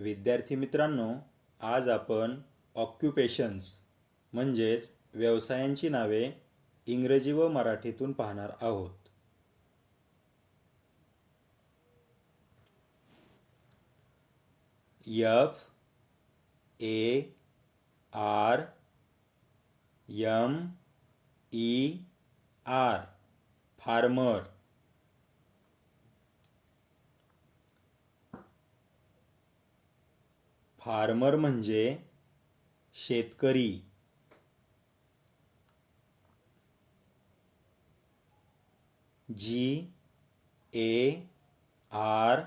विद्यार्थी मित्रांनो आज आपण ऑक्युपेशन्स म्हणजेच व्यवसायांची नावे इंग्रजी व मराठीतून पाहणार आहोत. F A R M E R farmer farmer म्हणजे शेतकरी. G A R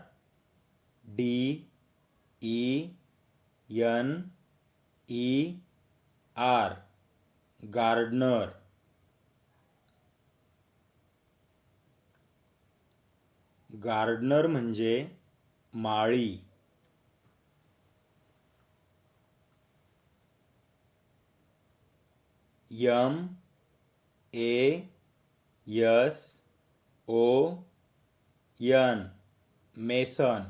D E N E R gardener gardener म्हणजे माळी. M A S O N mason.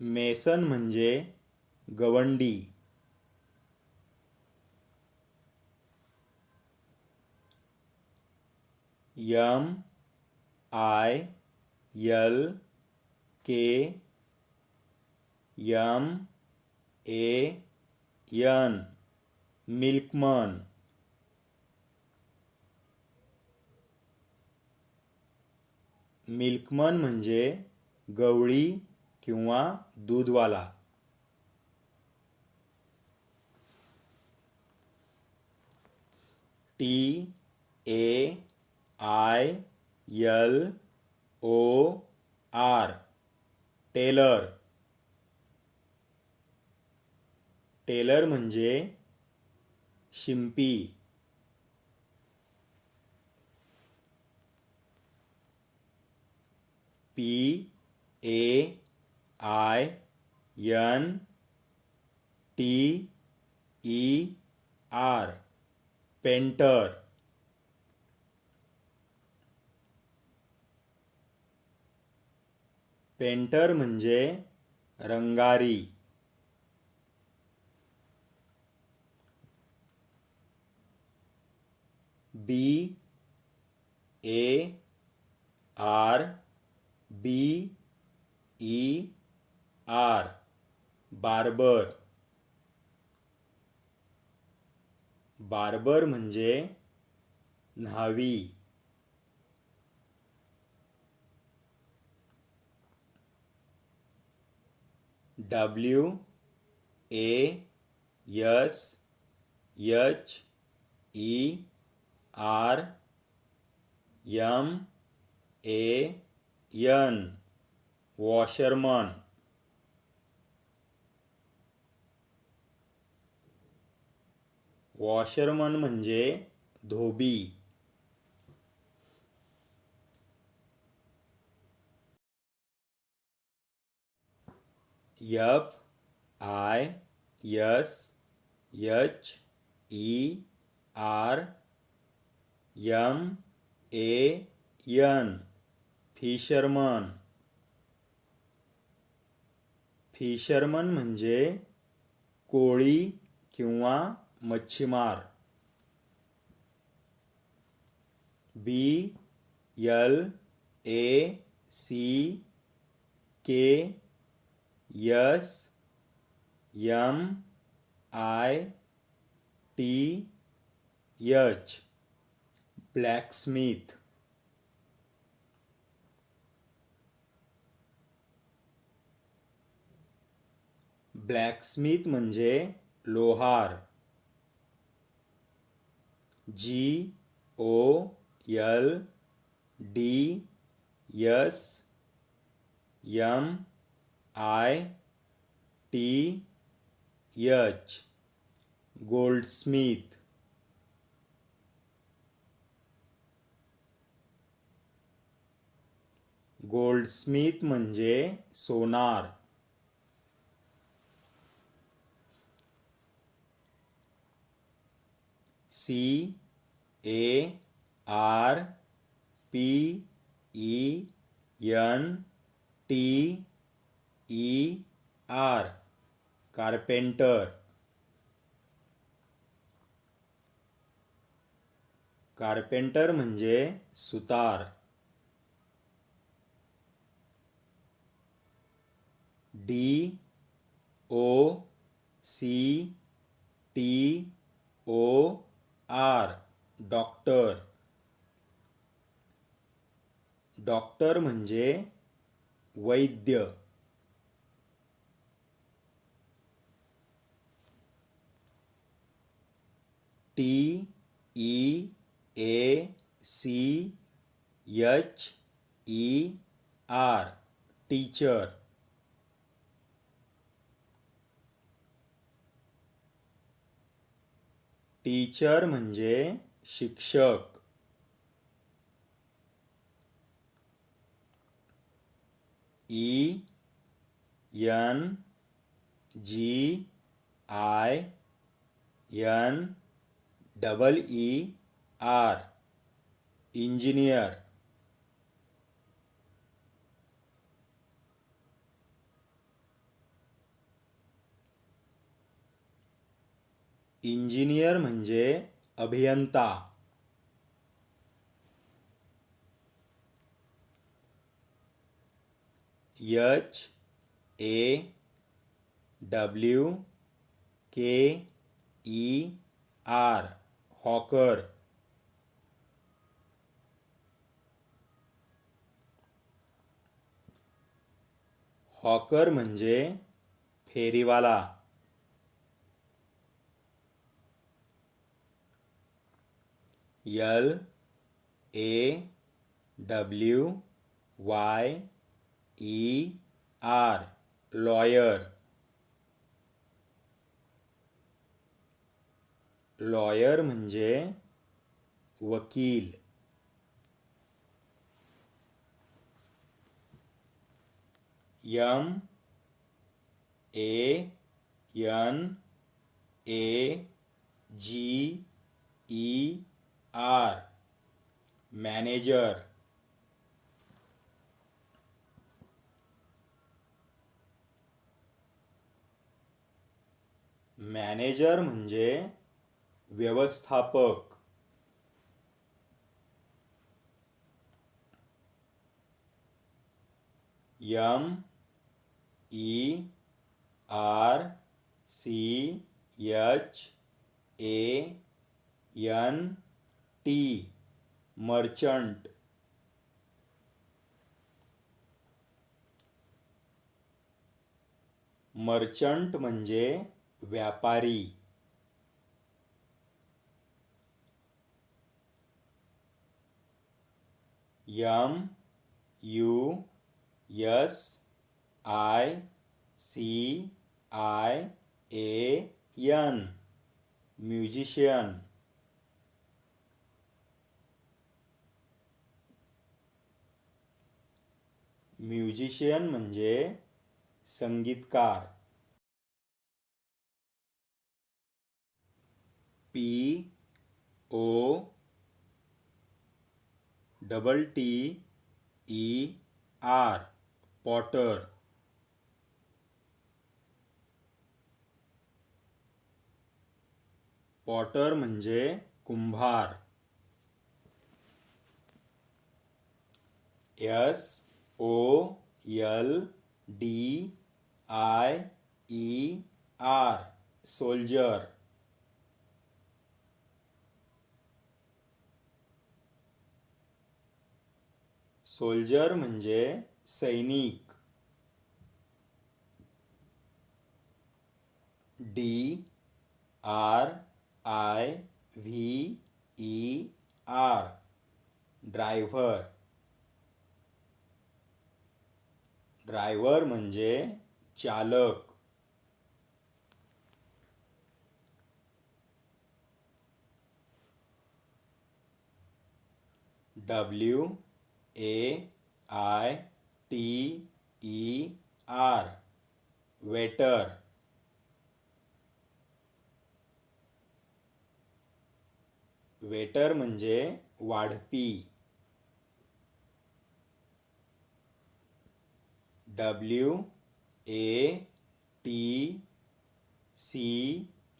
Mason म्हणजे गवंडी। यम आय यल के यम ए यन मिल्कमन मिल्कमन म्हणजे गवळी किंवा दूधवाला. T A I L O R tailor tailor म्हणजे शिंपी. P A I N T E R. Painter. Painter म्हणजे Rangari. B A R B E R barber barber म्हणजे न्हावी. W A S H E R M A N washerman. Washerman म्हणजे धोबी। F I S H E R M A N fisherman fisherman कोळी किंवा मच्छीमार. B L A C K S M I T H blacksmith blacksmith म्हणजे लोहार. G O L D S M I T H goldsmith goldsmith म्हणजे सोनार. C A R P E N T E R carpenter carpenter म्हणजे Sutar. D O C T O R doctor doctor म्हणजे वैद्य. T E A C H E R teacher teacher म्हणजे शिक्षक. E N G I N double E R. Engineer. Engineer म्हणजे अभियंता. H A W के E R hawker. Hawker म्हणजे फेरीवाला. L A W Y E R lawyer lawyer म्हणजे वकील. M A N A G E R manager. Manager म्हणजे व्यवस्थापक। M E R C H A N T merchant. Merchant म्हणजे व्यापारी। M U S I C I A musician. Musician म्हणजे संगीतकार. P O double T E R potter potter म्हणजे कुंभार. S O L D I E R soldier soldier म्हणजे सैनिक. D R I V E R driver driver म्हणजे चालक. W A I T E R. Waiter. Waiter म्हणजे वाढपी. W A T C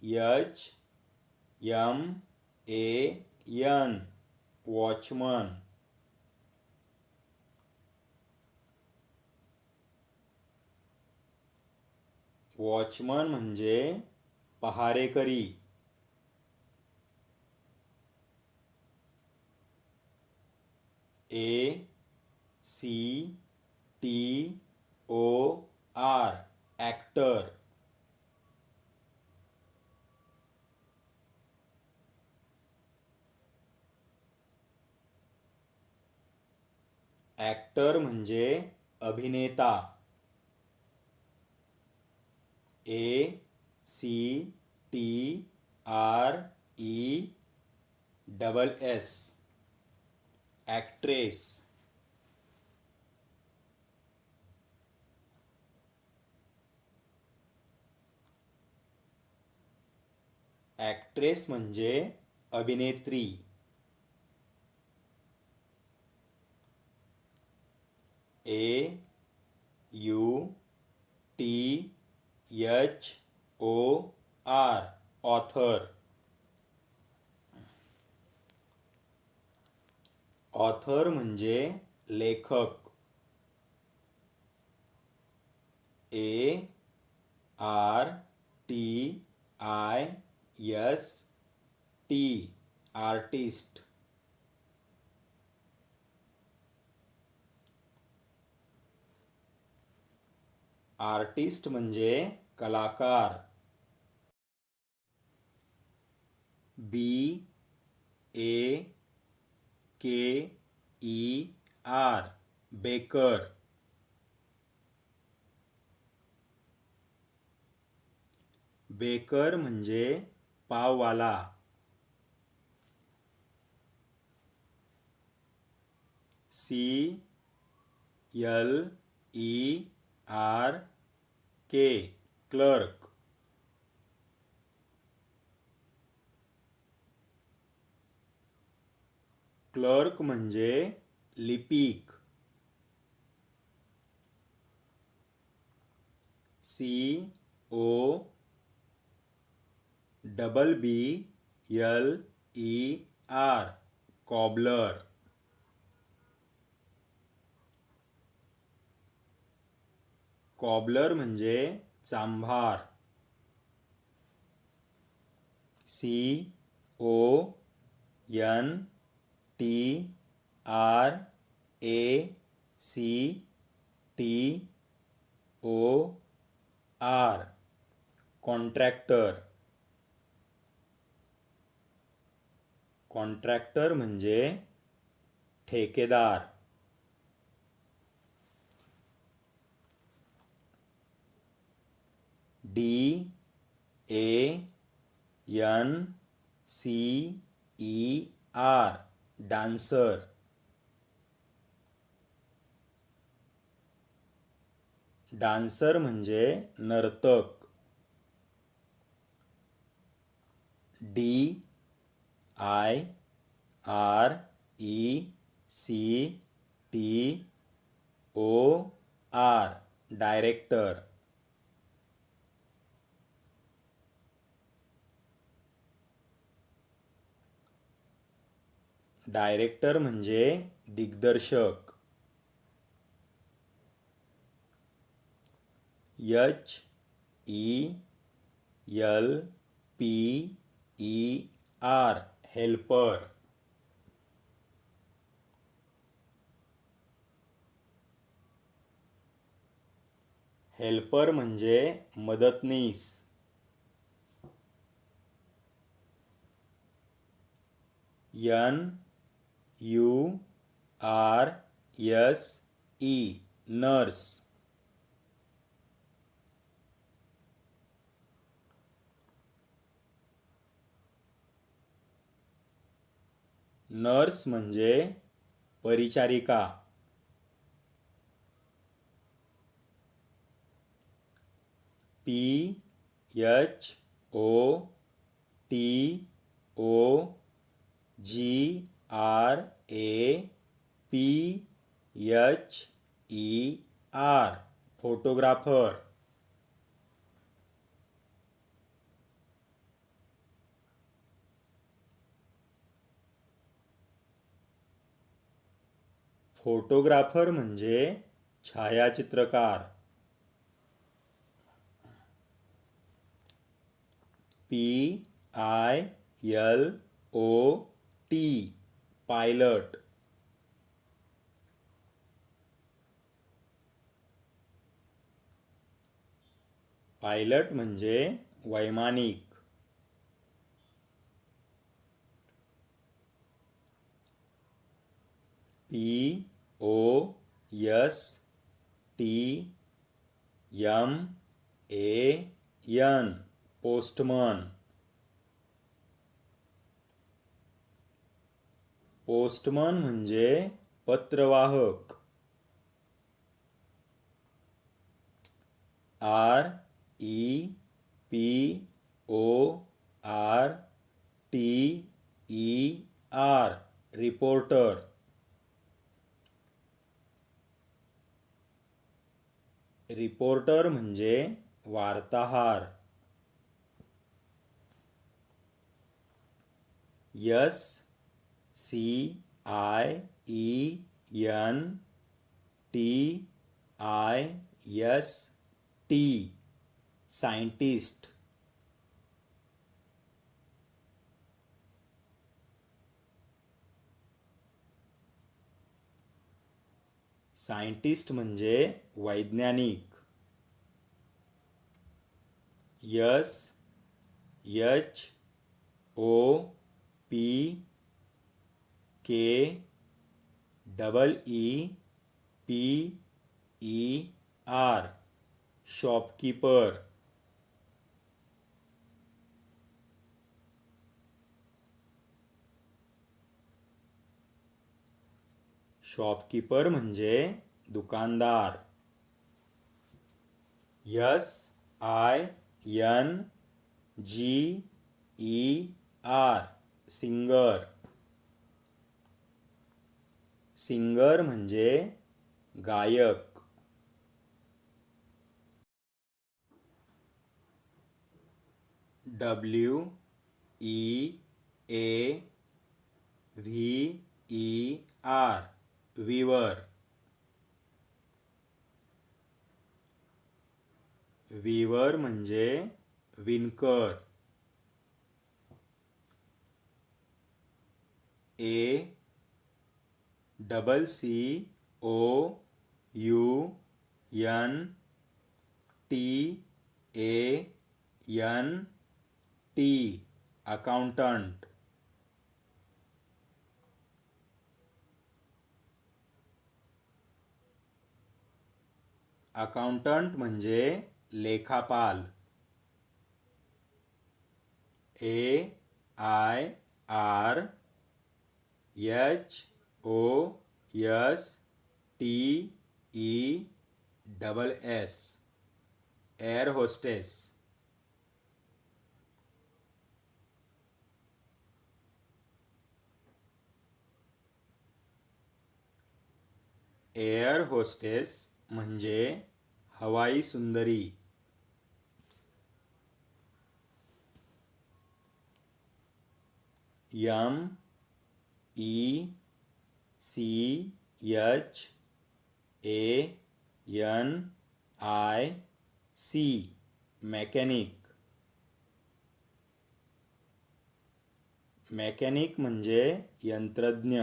H M A N watchman watchman म्हणजे पहारेकरी A C T O R actor actor अभिनेता. A C T R E double S actress actress म्हणजे अभिनेत्री. A, U, T H O, R, author. Author म्हणजे लेखक. A, R, T, I S T artist artist म्हणजे कलाकार. B ए के E R baker baker म्हणजे पाववाला C L E R K clerk clerk म्हणजे लिपिक. C O double B, L, E, R, cobbler. Cobbler म्हणजे चांभार। C, O, N, T, R, A, C, T, O, R. Contractor. Contractor म्हणजे ठेकेदार. D A N C E R dancer dancer म्हणजे नर्तक. D I R E C T O R director director म्हणजे दिग्दर्शक. H E L P E R helper. Helper म्हणजे मदतनीस। N U R S E nurse. Nurse म्हणजे परिचारिका. P H O T O G R A P H E R photographer photographer म्हणजे छायाचित्रकार. P I L O T pilot. Pilot म्हणजे वैमानिक. P O S T M A N postman postman म्हणजे पत्रवाहक. R E P O R T E R reporter reporter म्हणजे वार्ताहार. S, C, I, E, N, T, I S T scientist scientist म्हणजे वैज्ञानिक। S H O, P, K, double E, P, E, R, shopkeeper. Shopkeeper म्हणजे दुकानदार। S I N G E R singer singer म्हणजे गायक. W E A V E R weaver weaver म्हणजे Vinkar A double C O U N T A N T accountant accountant म्हणजे लेखापाल। A I R H O S T E double S air hostess. Air hostess म्हणजे हवाई सुंदरी। M, E, C H A, N, I, C, mechanic. Mechanic म्हणजे यंत्रज्ञ।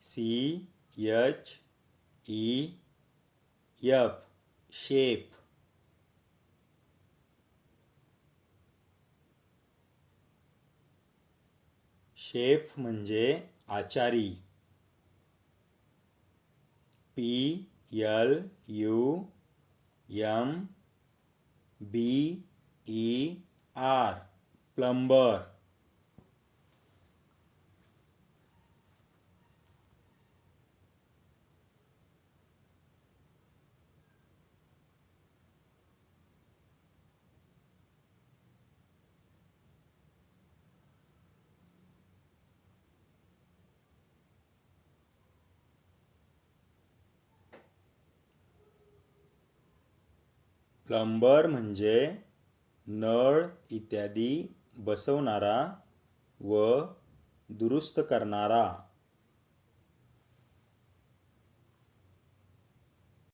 C H E, F, chef. Chef मज़े आचारी. P L U M B E R plumber plumber म्हणजे नळ इत्यादी बसवणारा व दुरुस्त करणारा.